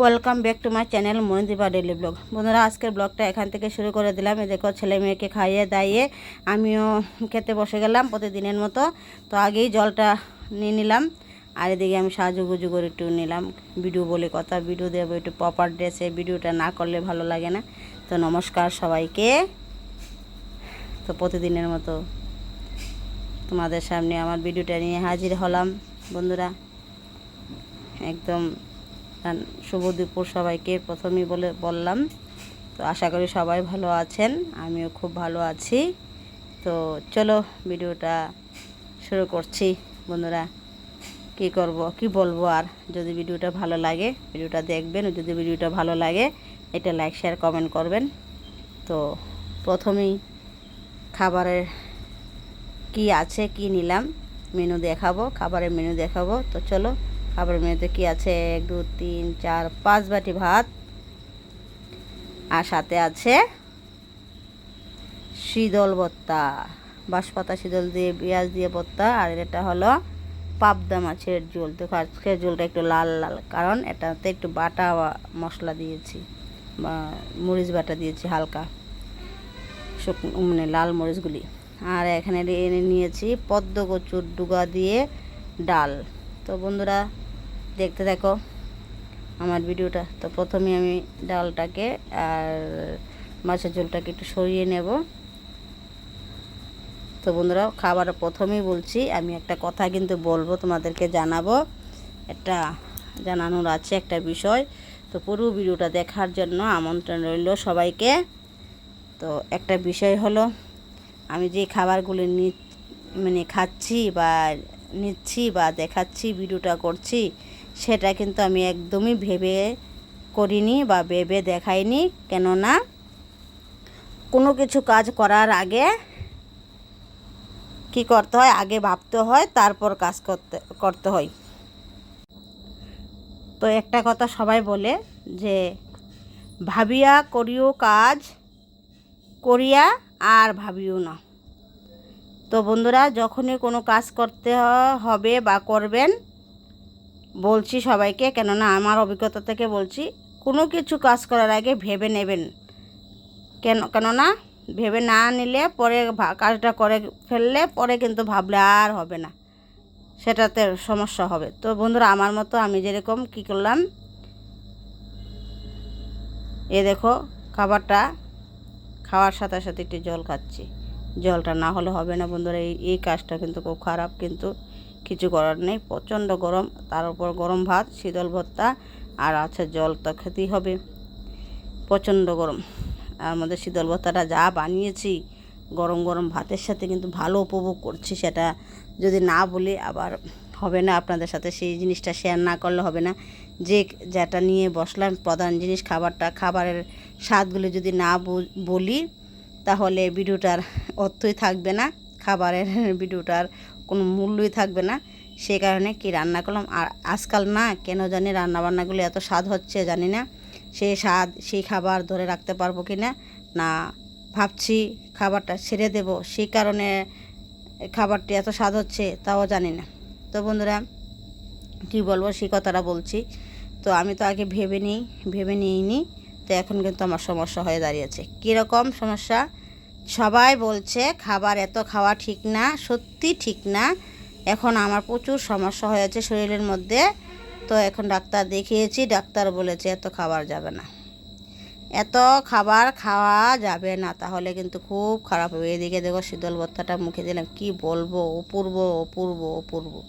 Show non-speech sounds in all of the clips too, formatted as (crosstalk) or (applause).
Welcome back to my channel Monidipa daily vlog বন্ধুরা, আজকের ব্লগটা এখান থেকে শুরু করে দিলাম। এই দেখো, ছেলে মেয়েকে খাইয়ে দাইয়ে আমিও খেতে বসে গেলাম প্রতিদিনের মতো। তো আগেই জলটা নিয়ে নিলাম। আর এদিকে আমি সাজুগুজু করে একটু নিলাম। ভিডিও বলে কথা, ভিডিও দেবো একটু প্রপার ড্রেসে ভিডিওটা না করলে ভালো লাগে না। তো নমস্কার সবাইকে। তো প্রতিদিনের মতো তোমাদের সামনে আমার ভিডিওটা নিয়ে হাজির হলাম। বন্ধুরা, একদম শুভ দুপুর সবাইকে প্রথমেই বলে বললাম। তো আশা করি সবাই ভালো আছেন, আমিও খুব ভালো আছি। তো চলো ভিডিওটা শুরু করছি। বন্ধুরা, কি করব, কি বলব আর? যদি ভিডিওটা ভালো লাগে, ভিডিওটা দেখবেন যদি ভিডিওটা ভালো লাগে, এটা লাইক, শেয়ার, কমেন্ট করবেন। তো প্রথমেই খাবারের কি আছে, কি নিলাম, মেনু দেখাবো, খাবারের মেনু দেখাবো। তো চলো খাবারের মেনুতে কি আছে? এক, দু, তিন, চার, পাঁচ বাটি ভাত। আর সাথে আছে শীতল ভর্তা, বাঁশপাতা শীতল দিয়ে, পেঁয়াজ দিয়ে ভর্তা, আর এটা হলো পাবদা মাছের ঝোল। তো আজকের ঝোলটা একটু লাল লাল, কারণ এটাতে একটু বাটা মশলা দিয়েছি, বা মরিচ বাটা দিয়েছি হালকা শুকনো মানে লাল মরিচগুলি। আর এখানে এনে নিয়েছি পদ্ম কচুর ডুগা দিয়ে ডাল। তো বন্ধুরা দেখতে দেখো আমার ভিডিওটা। তো প্রথমে আমি ডালটাকে আর মাছের ঝোলটাকে একটু সরিয়ে নেব। তো বন্ধুরা খাবার প্রথমেই বলছি, আমি একটা কথা কিন্তু বলব, তোমাদেরকে জানাব। একটা জানানোর আছে একটা বিষয়। তো পুরো ভিডিওটা দেখার জন্য আমন্ত্রণ রইল সবাইকে। তো একটা বিষয় হলো, আমি যে খাবারগুলো নি মানে খাচ্ছি বা নিচ্ছি বা দেখাচ্ছি, ভিডিওটা করছি সেটা কিন্তু আমি একদমই ভেবে করিনি বা ভেবে দেখাইনি। কেননা কোনো কিছু কাজ করার আগে কি করতে হয়? আগে ভাবতে হয়, তারপর কাজ করতে করতে হয়। তো একটা কথা সবাই বলে যে, ভাবিয়া করিও কাজ, করিয়া আর ভাবিও না। তো বন্ধুরা, যখনই কোনো কাজ করতে হবে বা করবেন বলছি সবাইকে, কেননা আমার অভিজ্ঞতা থেকে বলছি, কোনো কিছু কাজ করার আগে ভেবে নেবেন। কেন, কেননা ভেবে না নিলে পরে কাজটা করে ফেললে পরে কিন্তু ভাবলে আর হবে না। সেটাতে সমস্যা হবে। তো বন্ধুরা, আমার মতো আমি যেরকম কি করলাম, এ দেখো খাবারটা, খাওয়ার সাথে সাথে একটু জল খাচ্ছি। জলটা না হলে হবে না বন্ধুরা, এই এই কাজটা কিন্তু খুব খারাপ কিন্তু কিছু করার নেই, প্রচণ্ড গরম, তার উপর গরম ভাত, শীতল ভর্তা আর আছে জল, তো খেতেই হবে। প্রচণ্ড গরম। আর আমাদের শীতল ভর্তাটা যা বানিয়েছি, গরম গরম ভাতের সাথে কিন্তু ভালো উপভোগ করছি সেটা যদি না বলি আবার হবে না আপনাদের সাথে, সেই জিনিসটা শেয়ার না করলে হবে না। যে যেটা নিয়ে বসলাম, প্রধান জিনিস খাবারটা, খাবারের স্বাদগুলি যদি না বলি, তাহলে ভিডিওটার অর্থই থাকবে না। খাবারের (laughs) ভিডিওটার কোনো মূল্যই থাকবে না। সে কারণে কি রান্না করলাম? আর আজকাল না কেন জানি রান্নাবান্নাগুলো এত স্বাদ হচ্ছে জানি না। সেই স্বাদ, সেই খাবার ধরে রাখতে পারব কি না না ভাবছি খাবারটা ছেড়ে দেব। সেই কারণে খাবারটি এত স্বাদ হচ্ছে তাও জানি না। তো বন্ধুরা, কী বলব? সেই কথাটা বলছি। তো আমি তো আগে ভেবে নিই, ভেবে নিইনি। তো এখন কিন্তু আমার সমস্যা হয়ে দাঁড়িয়েছে। কীরকম সমস্যা? সবাই বলছে, খাবার এত খাওয়া ঠিক না, সত্যি ঠিক না। এখন আমার প্রচুর সমস্যা হয়েছে শরীরের মধ্যে। তো এখন ডাক্তার দেখিয়েছি, ডাক্তার বলেছে এত খাবার যাবে না। এত খাবার খাওয়া যাবে না, তাহলে কিন্তু খুব খারাপ হবে। এদিকে দেখো শীতল ভর্তাটা মুখে দিলাম কি বলব, অপূর্ব অপূর্ব অপূর্ব।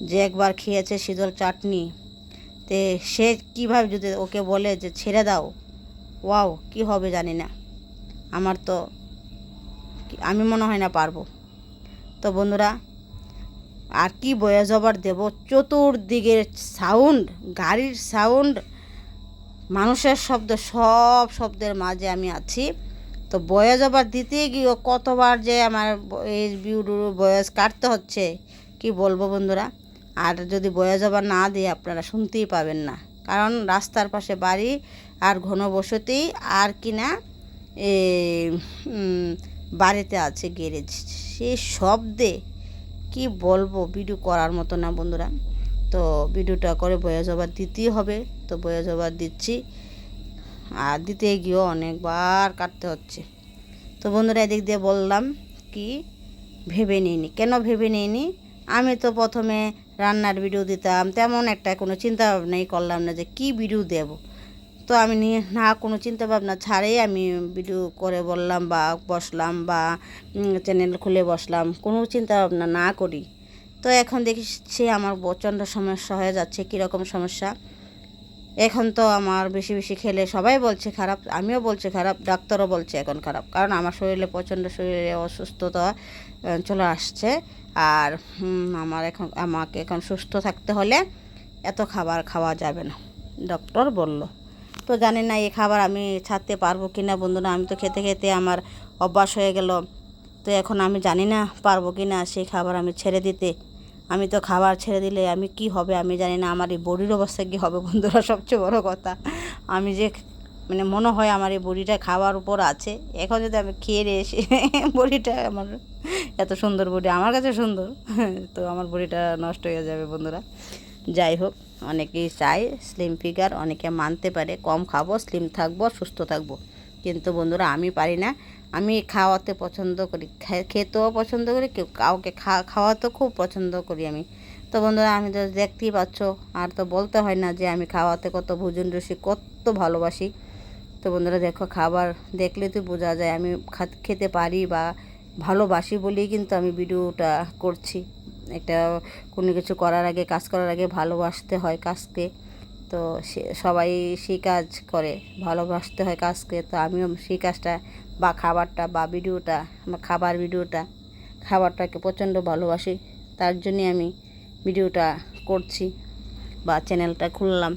যে একবার খেয়েছে শীতল চাটনি, তে সে কীভাবে যদি ওকে বলে যে, ছেড়ে দাও। ওয়াও, কি হবে জানি না। আমার তো আমি মনে হয় না পারব। তো বন্ধুরা, আর কি বয়ে জবার দেব? চতুর্দিকের সাউন্ড গাড়ির সাউন্ড মানুষের শব্দ, সব শব্দের মাঝে আমি আছি। তো বয়ে জবার দিতে গিয়ে কতবার যে আমার এই বিউডুর বয়স কাটতে হচ্ছে, কি বলব বন্ধুরা? আর যদি বয়ে জবার না দিয়ে, আপনারা শুনতেই পাবেন না। কারণ রাস্তার পাশে বাড়ি আর ঘন বসতেই আর কি না বাড়িতে আছে গ্যারেজ। সে শব্দে কি বলব ভিডিও করার মতো না বন্ধুরা। তো ভিডিওটা করে বয়স ওভার দিতেই হবে। তো বয়স ওভার দিচ্ছি। আর দিতে গিয়েও অনেকবার কাটতে হচ্ছে। তো বন্ধুরা এদিক দিয়ে বললাম কি, ভেবে নিইনি। কেন ভেবে নিইনি? আমি তো প্রথমে রান্নার ভিডিও দিতাম, তেমন একটা কোনো চিন্তা ভাবনাই করলাম না যে কি ভিডিও দেব। তো আমি নিয়ে, না, কোনো চিন্তা ভাবনা ছাড়েই আমি ভিডিও করে বললাম বা বসলাম বা চ্যানেল খুলে বসলাম, কোনো চিন্তা ভাবনা না করি। তো এখন দেখি সে আমার প্রচণ্ড সমস্যা হয়ে যাচ্ছে, কীরকম সমস্যা। এখন তো আমার বেশি বেশি খেলে সবাই বলছে খারাপ, আমিও বলছি খারাপ, ডাক্তারও বলছে এখন খারাপ, কারণ আমার শরীরে প্রচণ্ড শরীরে অসুস্থতা চলে আসছে। আর আমার এখন, আমাকে এখন সুস্থ থাকতে হলে এত খাবার খাওয়া যাবে না ডক্টর বলল। তো জানি না এই খাবার আমি ছাড়তে পারব কি না, বন্ধুরা। আমি তো খেতে খেতে আমার অভ্যাস হয়ে গেল। তো এখন আমি জানি না পারব কি না সেই খাবার আমি ছেড়ে দিতে। আমি তো খাবার ছেড়ে দিলে আমি কি হবে আমি জানি না। আমার এই বডির অবস্থা কী হবে, বন্ধুরা? (laughs) সবচেয়ে বড় কথা। আমি যে মানে মনে হয় আমার এই বডিটা খাওয়ার উপর আছে। এখন যদি আমি খেয়ে এসে (laughs) বডিটা আমার এত সুন্দর বডি, আমার কাছে সুন্দর, (laughs) তো আমার বডিটা নষ্ট হয়ে যাবে, বন্ধুরা। যাই হোক অনেকেই চায় স্লিম ফিগার অনেকে মানতে পারে, কম খাব স্লিম থাকব, সুস্থ থাকব। কিন্তু বন্ধুরা, আমি পারি না। আমি খাওয়াতে পছন্দ করি খেতেও পছন্দ করি, কেউ কাউকে খা খাওয়াতেও খুব পছন্দ করি আমি। তো বন্ধুরা, আমি তো দেখতেই পাচ্ছ, আর তো বলতে হয় না যে আমি খাওয়াতে কত ভোজন রসি, কত ভালোবাসি। তো বন্ধুরা, দেখো, খাবার দেখলে তো বোঝা যায়, আমি খেতে পারি বা ভালোবাসি বলেই কিন্তু আমি ভিডিওটা করছি। একটা কোনো কিছু করার আগে, কাজ করার আগে ভালোবাসতে হয় কাজকে। তো সবাই সেই কাজ করে, ভালোবাসতে হয় কাজকে। তো আমিও সেই কাজটা বা খাবারটা বা ভিডিওটা, বা খাবার ভিডিওটা, খাবারটাকে প্রচণ্ড ভালোবাসি। তার জন্যে আমি ভিডিওটা করছি বা চ্যানেলটা খুললাম।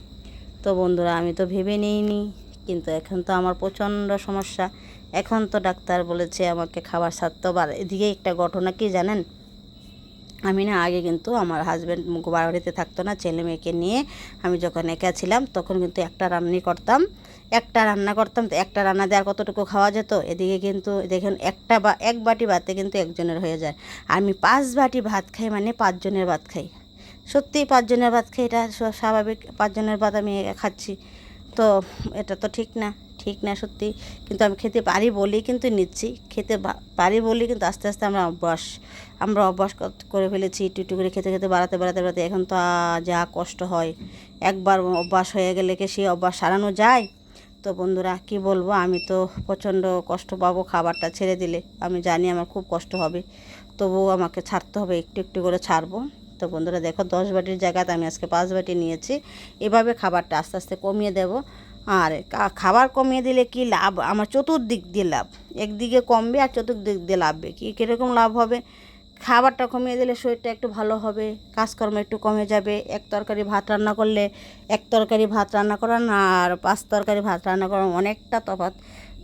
তো বন্ধুরা, আমি তো ভেবে নিইনি, কিন্তু এখন তো আমার প্রচণ্ড সমস্যা। এখন তো ডাক্তার বলেছে আমাকে খাবার ছাড়তে এদিকে একটা ঘটনা কি জানেন? আমি না আগে কিন্তু আমার হাজব্যান্ড বাড়িতে থাকতো না, ছেলে মেয়েকে নিয়ে আমি যখন একা ছিলাম তখন কিন্তু একটা রান্নাই করতাম, একটা রান্না করতাম, তো একটা রান্না দেওয়ার কতটুকু খাওয়া যেত? এদিকে কিন্তু দেখুন একটা বা, এক বাটি ভাতে কিন্তু একজনের হয়ে যায়। আমি পাঁচ বাটি ভাত খাই মানে পাঁচজনের ভাত খাই। সত্যিই পাঁচজনের ভাত খাই, এটা স্বাভাবিক, পাঁচজনের ভাত আমি খাচ্ছি। তো এটা তো ঠিক না। ঠিক না সত্যি, কিন্তু আমি খেতে পারি বলেই কিন্তু নিচ্ছি। খেতে পারি বলেই কিন্তু আস্তে আস্তে আমরা অভ্যাস আমরা অভ্যাস করে ফেলেছি, একটু একটু করে খেতে খেতে, বাড়াতে বাড়াতে বাড়াতে এখন তো যা কষ্ট হয়। একবার অভ্যাস হয়ে গেলে কি সেই অভ্যাস সারানো যায়? তো বন্ধুরা, কি বলব? আমি তো প্রচণ্ড কষ্ট পাবো খাবারটা ছেড়ে দিলে। আমি জানি আমার খুব কষ্ট হবে। তবুও আমাকে ছাড়তে হবে, একটু একটু করে ছাড়বো। তো বন্ধুরা, দেখো দশ বাটির জায়গাতে আমি আজকে পাঁচ বাটি নিয়েছি। এভাবে খাবারটা আস্তে আস্তে কমিয়ে দেব। আর খাবার কমিয়ে দিলে কি লাভ? আমার চতুর্দিক দিয়ে লাভ। একদিকে কমবে আর চতুর্দিক দিয়ে লাভবে। কি কীরকম লাভ হবে? খাবারটা কমিয়ে দিলে শরীরটা একটু ভালো হবে, কাজকর্ম একটু কমে যাবে। এক তরকারি ভাত রান্না করলে এক তরকারি ভাত রান্না করা না, আর পাঁচ তরকারি ভাত রান্না করা অনেকটা তফাৎ।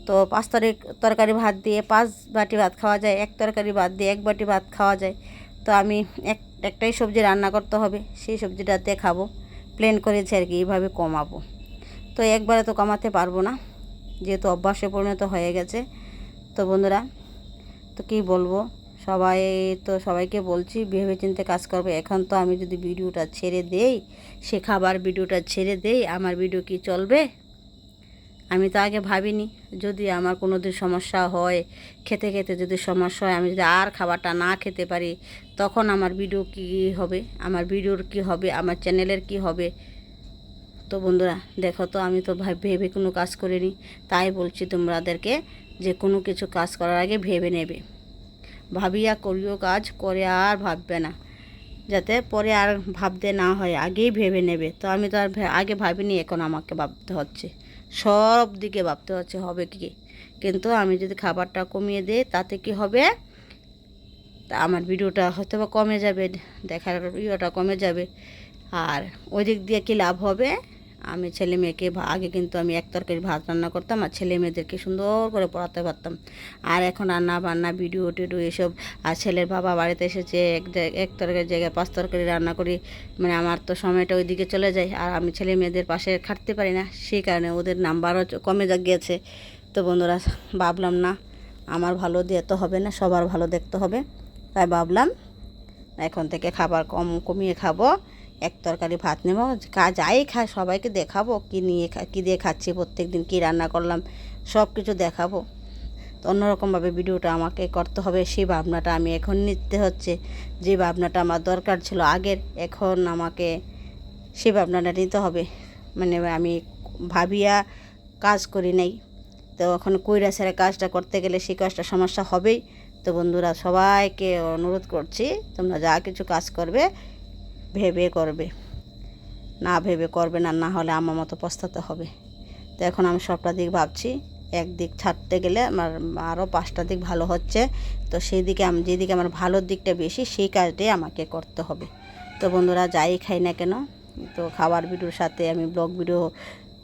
তো পাঁচ তরকারি তরকারি ভাত দিয়ে পাঁচ বাটি ভাত খাওয়া যায়, এক তরকারি ভাত দিয়ে এক বাটি ভাত খাওয়া যায়। তো আমি এক, একটাই সবজি রান্না করতে হবে, সেই সবজিটাতে খাব। প্লেন করেছি আর কি, এইভাবে কমাবো। তো একবারে তো কমাতে পারব না, যেহেতু অভ্যাসে পরিণত হয়ে গেছে। তো বন্ধুরা, তো কী বলব? সবাই তো সবাইকে বলছি ভেবে চিন্তে কাজ করবে। এখন তো আমি যদি ভিডিওটা ছেড়ে দেই, সে খাবার ভিডিওটা ছেড়ে দেই, আমার ভিডিও কি চলবে? আমি তো আগে ভাবিনি, যদি আমার কোনো দিন সমস্যা হয়, খেতে খেতে যদি সমস্যা হয়, আমি যদি আর খাবারটা না খেতে পারি, তখন আমার ভিডিও কি হবে? আমার ভিডিওর কি হবে? আমার চ্যানেলের কি হবে? তো বন্ধুরা, দেখো তো, আমি তো ভাব- ভেবে কোনো কাজ করিনি। তাই বলছি তোমাদেরকে যে কোনো কিছু কাজ করার আগে ভেবে নেবে। ভাবিয়া করিও কাজ, করে আর ভাববে না। যাতে পরে আর ভাবতে না হয়, আগেই ভেবে নেবে। তো আমি তো আর আগে ভাবিনি, এখন আমাকে ভাবতে হচ্ছে। সব দিকে ভাবতে হচ্ছে, হবে কি? কিন্তু আমি যদি খাবারটা কমিয়ে দিই, তাতে কি হবে? তা আমার ভিডিওটা হয়তো বা কমে যাবে, দেখার ইয়েটা কমে যাবে। আর ওই দিক দিয়ে কি লাভ হবে? আমি ছেলে মেয়েকে আগে কিন্তু আমি এক তরকারি ভাত রান্না করতাম আর ছেলে মেয়েদেরকে সুন্দর করে পড়াতে পারতাম। আর এখন রান্না বান্না, ভিডিও টিডিও এসব। আর ছেলের বাবা বাড়িতে এসেছে, এক এক তরকারি জায়গায় পাঁচ তরকারি রান্না করি। মানে আমার তো সময়টা ওই দিকে চলে যায়। আর আমি ছেলে মেয়েদের পাশে খাটতে পারি না। সেই কারণে ওদের নাম্বারও কমে গিয়েছে। তো বন্ধুরা, ভাবলাম না, আমার ভালো দিয়ে তো হবে না, সবার ভালো দেখতে হবে। তাই ভাবলাম, এখন থেকে খাবার কম কমিয়ে খাব। এক তরকারি ভাত নেব কাজ যাই খায় সবাইকে দেখাবো কী নিয়ে খা, কী দিয়ে খাচ্ছি প্রত্যেক দিন কী রান্না করলাম, সব কিছু দেখাবো। তো অন্যরকমভাবে ভিডিওটা আমাকে করতে হবে, সেই ভাবনাটা আমি এখন নিতে হচ্ছে। যে ভাবনাটা আমার দরকার ছিল আগের, এখন আমাকে সেই ভাবনাটা নিতে হবে। মানে আমি ভাবিয়া কাজ করি নাই। তো এখন কইরা সেরা কাজটা করতে গেলে সেই কাজটা সমস্যা হবেই। তো বন্ধুরা, সবাইকে অনুরোধ করছি, তোমরা যা কিছু কাজ করবে ভেবে করবে। না ভেবে করবে না না হলে আমার মতো পস্তাতে হবে। তো এখন আমি সবটা দিক ভাবছি। একদিক ছাড়তে গেলে আমার আরও পাঁচটা দিক ভালো হচ্ছে। তো সেই দিকে আমি যেদিকে আমার ভালোর দিকটা বেশি, সেই কাজটাই আমাকে করতে হবে। তো বন্ধুরা যাই খাই না কেন, তো খাবার ভিডিওর সাথে আমি ব্লগ ভিডিও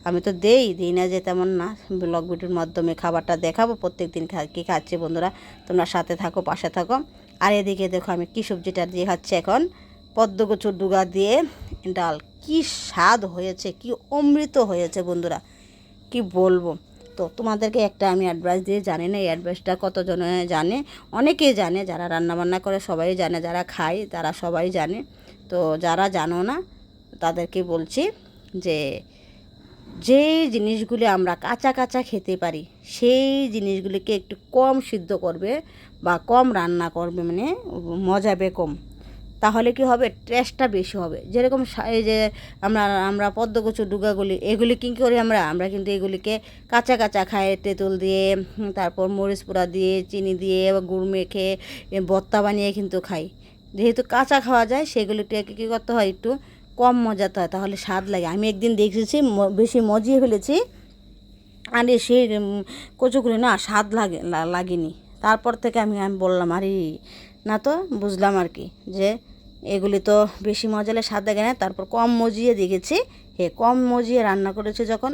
আমি তো দেই, দিই না যে তেমন না। ব্লগ ভিডিওর মাধ্যমে খাবারটা দেখাবো প্রত্যেক দিন কী খাচ্ছে বন্ধুরা? তোমরা সাথে থাকো, পাশে থাকো। আর এদিকে দেখো আমি কী সবজিটা দিয়ে খাচ্ছি এখন। পদ্মকচুর ডুগা দিয়ে ডাল। কি স্বাদ হয়েছে, কি অমৃত হয়েছে বন্ধুরা, কি বলব। তো তোমাদেরকে একটা আমি অ্যাডভাইস দিয়ে জানি না, এই অ্যাডভাইসটা কতজনে জানে? অনেকেই জানে, যারা রান্নাবান্না করে সবাই জানে, যারা খায় তারা সবাই জানে। তো যারা জানো না, তাদেরকে বলছি যে যে জিনিসগুলি আমরা কাঁচা কাঁচা খেতে পারি, সেই জিনিসগুলিকে একটু কম সিদ্ধ করবে বা কম রান্না করবে মানে মজাবে কম। তাহলে কি হবে? টেস্টটা বেশি হবে। যেরকম এই যে আমরা আমরা পদ্মকচু ডুগাগুলি, এগুলি কী করি আমরা? আমরা কিন্তু এগুলিকে কাঁচা কাঁচা খাই তেঁতুল দিয়ে তারপর মরিচ পোড়া দিয়ে, চিনি দিয়ে, বা গুড় মেখে ভর্তা বানিয়ে কিন্তু খাই। যেহেতু কাঁচা খাওয়া যায় সেগুলিকে কী করতে হয়? একটু কম মজাতে হয়, তাহলে স্বাদ লাগে। আমি একদিন দেখেছি বেশি মজিয়ে ফেলেছি, আর সেই কচুগুলি না স্বাদ লাগে লাগেনি। তারপর থেকে আমি আমি বললাম, আরে, না তো, বুঝলাম আর কি, যে এগুলি তো বেশি মজালে স্বাদ লাগে না। তারপর কম মজিয়ে দেখেছি। হে, কম মজিয়ে রান্না করেছে যখন।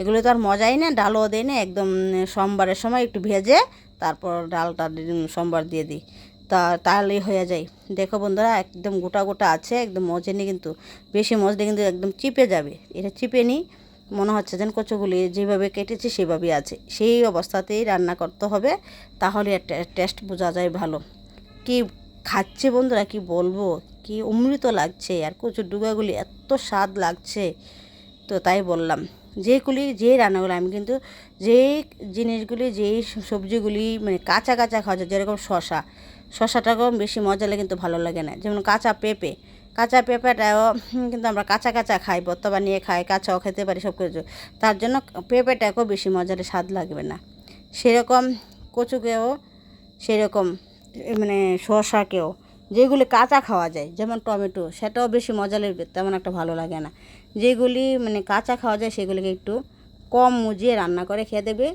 এগুলি তো আর মজাই না, ডালও দেয় না, একদম সোমবারের সময় একটু ভেজে তারপর ডালটা সোমবার দিয়ে দিই। তা তাহলেই হয়ে যায়। দেখো বন্ধুরা, একদম গোটা গোটা আছে, একদম মজে মজেনি কিন্তু, বেশি মজলে কিন্তু একদম চিপে যাবে। এটা চিপে নিই, মনে হচ্ছে যেন কচুগুলি যেভাবে কেটেছি সেভাবেই আছে। সেই অবস্থাতেই রান্না করতে হবে, তাহলে টেস্ট বোঝা যায় ভালো। কি খাচ্ছে বন্ধুরা, কি বলব? কি অমৃত লাগছে আর কচুর ডুগাগুলি এত স্বাদ লাগছে। তো তাই বললাম, যেগুলি যে রান্নাগুলো আমি কিন্তু যে জিনিসগুলি, যেই সবজিগুলি মানে কাঁচা কাঁচা খাওয়া যায়, যেরকম শশা শশাটাকেও বেশি মজা লাগে কিন্তু ভালো লাগে না। যেমন কাঁচা পেঁপে, কাঁচা পেঁপেটাও কিন্তু আমরা কাঁচা কাঁচা খাই ভর্তা বানিয়ে খাই, কাঁচাও খেতে পারি সব কিছু তার জন্য পেঁপেটাকেও বেশি মজালে স্বাদ লাগবে না। সেরকম কচুকেও সেরকম মানে শসাকেও যেগুলি কাঁচা খাওয়া যায়, যেমন টমেটো, সেটাও বেশি মজা লাগবে তেমন একটা ভালো লাগে না। যেগুলি মানে কাঁচা খাওয়া যায়, সেগুলিকে একটু কম মুজিয়ে রান্না করে খেয়ে দেবে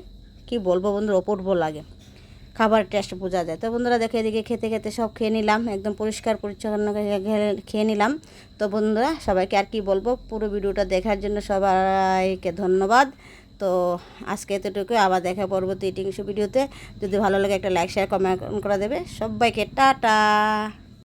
কি বলব বন্ধুরা অপূর্ব লাগে। খাবার টেস্ট বোঝা যায়। তো বন্ধুরা, দেখে এদিকে খেতে খেতে সব খেয়ে নিলাম, একদম পরিষ্কার পরিচ্ছন্ন খেয়ে নিলাম। তো বন্ধুরা, সবাইকে আর কি বলব, পুরো ভিডিওটা দেখার জন্য সবাইকে ধন্যবাদ। তো আজকে এতটুকু আবার দেখা পরবর্তী টিংশু ভিডিওতে। যদি ভালো লাগে একটা লাইক শেয়ার কমেন্ট করে দেবে। সবাইকে টাটা।